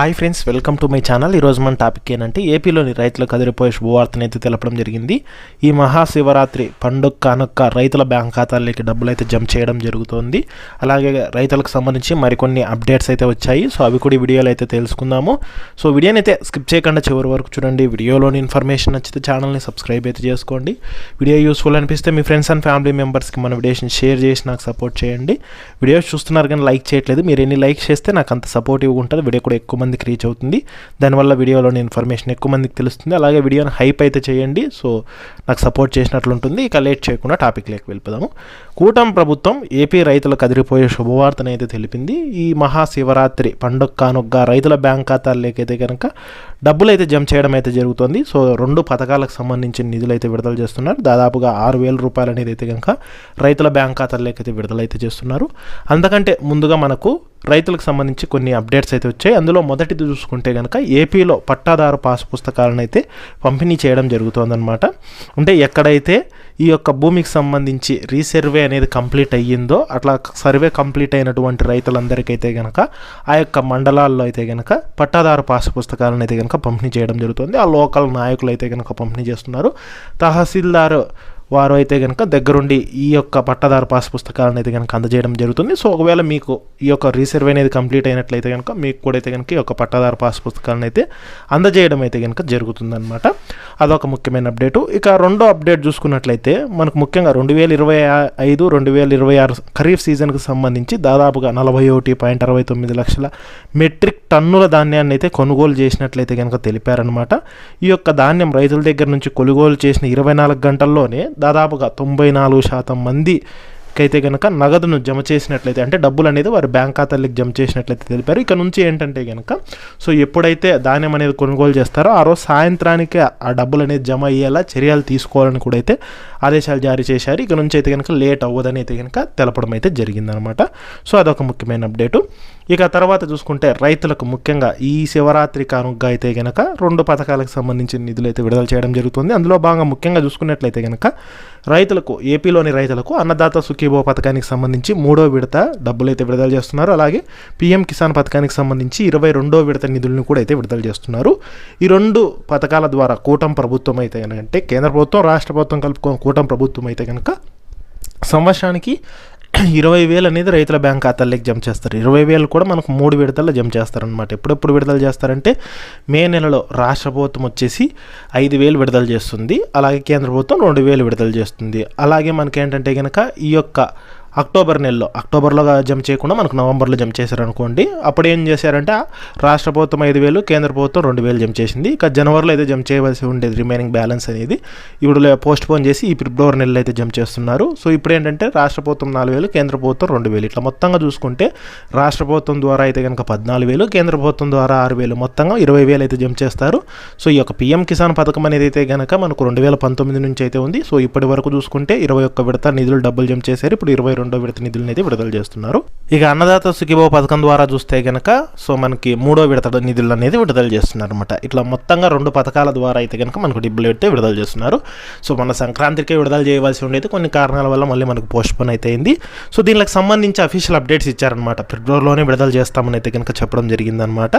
Hi friends welcome to my channel ఈరోజు మన topic ఏంటంటే ఏపీలోని రైతులకు కదిరిపోయే శుభవార్తను అయితే తెలపడం జరిగింది. ఈ మహాశివరాత్రి పండుగ కానుక రైతుల బ్యాంక్ ఖాతాల్లోకి డబ్బులు అయితే జమ చేయడం జరుగుతోంది. అలాగే రైతులకు సంబంధించి మరికొన్ని అప్డేట్స్ అయితే వచ్చాయి. సో అవి కూడా వీడియోలు వీడియోలో అయితే తెలుసుకుందాము. సో వీడియోని అయితే స్కిప్ చేయకుండా చివరి వరకు చూడండి. వీడియోలోని ఇన్ఫర్మేషన్ నచ్చితే ఛానల్ని సబ్స్క్రైబ్ అయితే చేసుకోండి. వీడియో యూస్ఫుల్ అనిపిస్తే మీ ఫ్రెండ్స్ అండ్ ఫ్యామిలీ మెంబర్స్కి మన వీడియోస్ని షేర్ చేసి నాకు సపోర్ట్ చేయండి. వీడియోస్ చూస్తున్నారు కానీ లైక్ చేయట్లేదు. మీరు ఎన్ని లైక్ చేస్తే నాకు అంత సపోర్టివ్గా ఉంటుంది వీడియో కూడా ఎక్కువ మందికి రీచ్ అవుతుంది. దానివల్ల వీడియోలోని ఇన్ఫర్మేషన్ ఎక్కువ మందికి తెలుస్తుంది. అలాగే వీడియోని హైప్ అయితే చేయండి. సో నాకు సపోర్ట్ చేసినట్లు ఉంటుంది ఇక లేట్ చేయకుండా టాపిక్ లేక వెళ్ళిపోదాము. కూటమి ప్రభుత్వం ఏపీ రైతులకు కదిరిపోయే శుభవార్తను అయితే తెలిపింది. ఈ మహాశివరాత్రి పండుగ కానుగ్గా రైతుల బ్యాంక్ ఖాతాల్లోకైతే కనుక డబ్బులు అయితే జమ చేయడం అయితే జరుగుతుంది. సో రెండు పథకాలకు సంబంధించిన నిధులు అయితే విడుదల చేస్తున్నారు. దాదాపుగా ఆరు వేల రూపాయలు అనేది అయితే కనుక రైతుల బ్యాంక్ ఖాతాల్లోకి అయితే విడుదలైతే చేస్తున్నారు. అంతకంటే ముందుగా మనకు రైతులకు సంబంధించి కొన్ని అప్డేట్స్ అయితే వచ్చాయి. అందులో మొదటిది చూసుకుంటే కనుక ఏపీలో పట్టాదారు పాస్ పుస్తకాలను అయితే పంపిణీ చేయడం జరుగుతోందనమాట అంటే ఎక్కడైతే ఈ యొక్క భూమికి సంబంధించి రీసర్వే అనేది కంప్లీట్ అయ్యిందో అట్లా సర్వే కంప్లీట్ అయినటువంటి రైతులందరికైతే కనుక ఆ యొక్క మండలాల్లో అయితే కనుక పట్టాదారు పాస్ పుస్తకాలను అయితే కనుక పంపిణీ చేయడం జరుగుతుంది. ఆ లోకల్ నాయకులు అయితే కనుక పంపిణీ చేస్తున్నారు. తహసీల్దార్ వారు అయితే కనుక దగ్గరుండి ఈ యొక్క పట్టదారు పాస్ పుస్తకాలను అయితే కనుక అందజేయడం జరుగుతుంది. సో ఒకవేళ మీకు ఈ యొక్క రీసర్వ్ అనేది కంప్లీట్ అయినట్లయితే కనుక మీకు కూడా అయితే కనుక ఈ యొక్క పట్టదారు పాస్ పుస్తకాలను అయితే అందజేయడం అయితే కనుక జరుగుతుందన్నమాట. అదొక ముఖ్యమైన అప్డేటు. ఇక రెండో అప్డేట్ చూసుకున్నట్లయితే మనకు ముఖ్యంగా రెండు వేల ఇరవై ఐదు రెండు వేల ఇరవై ఆరు ఖరీఫ్ సీజన్కి సంబంధించి దాదాపుగా నలభై ఒకటి పాయింట్ అరవై తొమ్మిది లక్షల మెట్రిక్ టన్నుల ధాన్యాన్ని అయితే కొనుగోలు చేసినట్లయితే కనుక తెలిపారనమాట ఈ యొక్క ధాన్యం రైతుల దగ్గర నుంచి కొనుగోలు చేసిన ఇరవై నాలుగు గంటల్లోనే దాదాపుగా తొంభై నాలుగు శాతం మంది అయితే కనుక నగదును జమ చేసినట్లయితే అంటే డబ్బులు అనేది వారి బ్యాంక్ ఖాతాలకు జమ చేసినట్లయితే తెలిపారు. ఇక నుంచి ఏంటంటే కనుక సో ఎప్పుడైతే ధాన్యం అనేది కొనుగోలు చేస్తారో ఆ రోజు సాయంత్రానికి ఆ డబ్బులు అనేది జమ అయ్యేలా చర్యలు తీసుకోవాలని కూడా అయితే ఆదేశాలు జారీ చేశారు. ఇక నుంచి అయితే కనుక లేట్ అవ్వదని అయితే కనుక తెలపడం అయితే జరిగిందనమాట. సో అదొక ముఖ్యమైన అప్డేటు. ఇక తర్వాత చూసుకుంటే రైతులకు ముఖ్యంగా ఈ శివరాత్రి కానుగ్గా అయితే కనుక రెండు పథకాలకు సంబంధించిన నిధులు అయితే విడుదల చేయడం జరుగుతుంది. అందులో భాగంగా ముఖ్యంగా చూసుకున్నట్లయితే కనుక రైతులకు ఏపీలోని రైతులకు అన్నదాత సుఖీభో పథకానికి సంబంధించి మూడో విడత డబ్బులు అయితే విడుదల చేస్తున్నారు. అలాగే పీఎం కిసాన్ పథకానికి సంబంధించి ఇరవై రెండో విడత నిధులను కూడా అయితే విడుదల చేస్తున్నారు. ఈ రెండు పథకాల ద్వారా కూటమి ప్రభుత్వం అయితే కనుక అంటే కేంద్ర ప్రభుత్వం రాష్ట్ర ప్రభుత్వం కలుపుకొని కూటమి ప్రభుత్వం అయితే కనుక సంవత్సరానికి ఇరవై వేలు అనేది రైతుల బ్యాంక్ ఖాతాల్లోకి జమ చేస్తారు. ఇరవై వేలు కూడా మనకు మూడు విడతల్లో జమ చేస్తారనమాట ఎప్పుడెప్పుడు విడుదల చేస్తారంటే మే నెలలో రాష్ట్ర ప్రభుత్వం వచ్చేసి ఐదు వేలు విడుదల చేస్తుంది. అలాగే కేంద్ర ప్రభుత్వం రెండు వేలు విడుదల చేస్తుంది. అలాగే మనకేంటంటే కనుక ఈ యొక్క అక్టోబర్ నెలలో అక్టోబర్లో జమ చేయకుండా మనకు నవంబర్లో జమ చేశారు అనుకోండి అప్పుడు ఏం చేశారంటే రాష్ట్ర ప్రభుత్వం ఐదు వేలు కేంద్ర ప్రభుత్వం రెండు వేలు జమ చేసింది. ఇక జనవరిలో అయితే జమ చేయవలసి ఉండేది రిమైనింగ్ బ్యాలెన్స్ అనేది. ఇప్పుడు పోస్ట్ పోన్ చేసి ఈ ఫిబ్రవరి నెలలో అయితే జమ చేస్తున్నారు. సో ఇప్పుడు ఏంటంటే రాష్ట్ర ప్రభుత్వం నాలుగు వేలు కేంద్ర ప్రభుత్వం రెండు వేలు. ఇట్లా మొత్తంగా చూసుకుంటే రాష్ట్ర ప్రభుత్వం ద్వారా అయితే కనుక పద్నాలుగు వేలు కేంద్ర ప్రభుత్వం ద్వారా ఆరు వేలు మొత్తంగా ఇరవై వేలు అయితే జమ చేస్తారు. సో ఈ యొక్క పీఎం కిసాన్ పథకం అనేది అయితే కనుక మనకు రెండు వేల పంతొమ్మిది నుంచి అయితే ఉంది. సో ఇప్పటి వరకు చూసుకుంటే ఇరవై ఒక్క విడత నిధులు డబ్బులు జమ చేశారు. ఇప్పుడు ఇరవై రెండో విడత నిధులను అయితే విడుదల చేస్తున్నారు. ఇక అన్నదాత సుఖీభావ పథకం ద్వారా చూస్తే కనుక సో మనకి మూడో విడత నిధులు అనేది విడుదల చేస్తున్నారు అనమాట ఇట్లా మొత్తంగా రెండు పథకాల ద్వారా అయితే కనుక మనకు డబ్బులు అయితే విడుదల చేస్తున్నారు. సో మన సంక్రాంతికే విడుదల చేయవలసి ఉండేది కొన్ని కారణాల వల్ల మళ్ళీ మనకు పోస్ట్పోన్ అయితే అయింది. సో దీనికి సంబంధించి అఫీషియల్ అప్డేట్స్ ఇచ్చారనమాట ఫిబ్రవరిలోనే విడుదల చేస్తామని అయితే కనుక చెప్పడం జరిగిందనమాట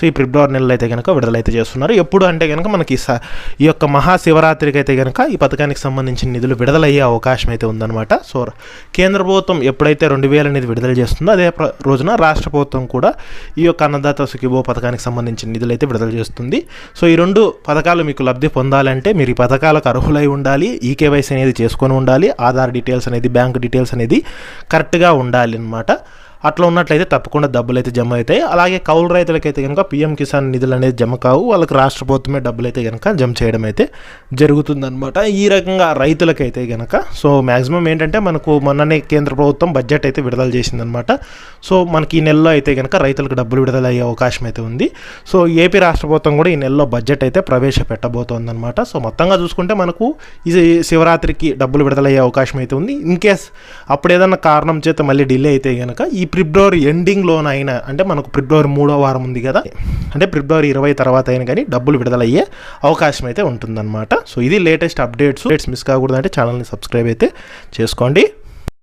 సో ఈ ఫిబ్రవరి నెలలో అయితే కనుక విడుదల అయితే చేస్తున్నారు. ఎప్పుడు అంటే కనుక మనకి స- ఈ యొక్క మహాశివరాత్రికి అయితే కనుక ఈ పథకానికి సంబంధించిన నిధులు విడుదలయ్యే అవకాశం అయితే ఉందన్నమాట. సో కేంద్ర ప్రభుత్వం ఎప్పుడైతే రెండు వేలు అనేది విడుదల చేస్తుందో అదే రోజున రాష్ట్ర ప్రభుత్వం కూడా ఈ యొక్క అన్నదాత సుఖీభో పథకానికి సంబంధించిన నిధులు అయితే విడుదల చేస్తుంది. సో ఈ రెండు పథకాలు మీకు లబ్ధి పొందాలంటే మీరు ఈ పథకాలకు అర్హులై ఉండాలి ఈకేవైసీ అనేది చేసుకొని ఉండాలి ఆధార్ డీటెయిల్స్ అనేది బ్యాంక్ డీటెయిల్స్ అనేది కరెక్ట్గా ఉండాలి అనమాట అట్లా ఉన్నట్లయితే తప్పకుండా డబ్బులు అయితే జమ అవుతాయి అలాగే కౌలు రైతులకైతే కనుక పీఎం కిసాన్ నిధులు అనేది జమ కావు. వాళ్ళకి రాష్ట్ర ప్రభుత్వమే డబ్బులు అయితే కనుక జమ చేయడం అయితే జరుగుతుందనమాట ఈ రకంగా రైతులకైతే కనుక సో మ్యాక్సిమం ఏంటంటే మనకు మొన్ననే కేంద్ర ప్రభుత్వం బడ్జెట్ అయితే విడుదల చేసిందనమాట సో మనకి ఈ నెలలో అయితే కనుక రైతులకు డబ్బులు విడుదల అయ్యే అవకాశం అయితే ఉంది. సో ఏపీ రాష్ట్ర ప్రభుత్వం కూడా ఈ నెలలో బడ్జెట్ అయితే ప్రవేశపెట్టబోతోందనమాట సో మొత్తంగా చూసుకుంటే మనకు ఈ శివరాత్రికి డబ్బులు విడుదలయ్యే అవకాశం అయితే ఉంది. ఇన్ కేస్ అప్పుడు ఏదన్నా కారణం చేత మళ్ళీ డిలే అయితే కనుక ఈ ఫిబ్రవరి ఎండింగ్లోనైనా అంటే మనకు ఫిబ్రవరి మూడో వారం ఉంది కదా అంటే ఫిబ్రవరి ఇరవై తర్వాత అయినా కానీ డబ్బులు విడుదలయ్యే అవకాశం అయితే ఉంటుందన్నమాట. సో ఇది లేటెస్ట్ అప్డేట్స్ డేట్స్ మిస్ కాకూడదంటే ఛానల్ని సబ్స్క్రైబ్ అయితే చేసుకోండి.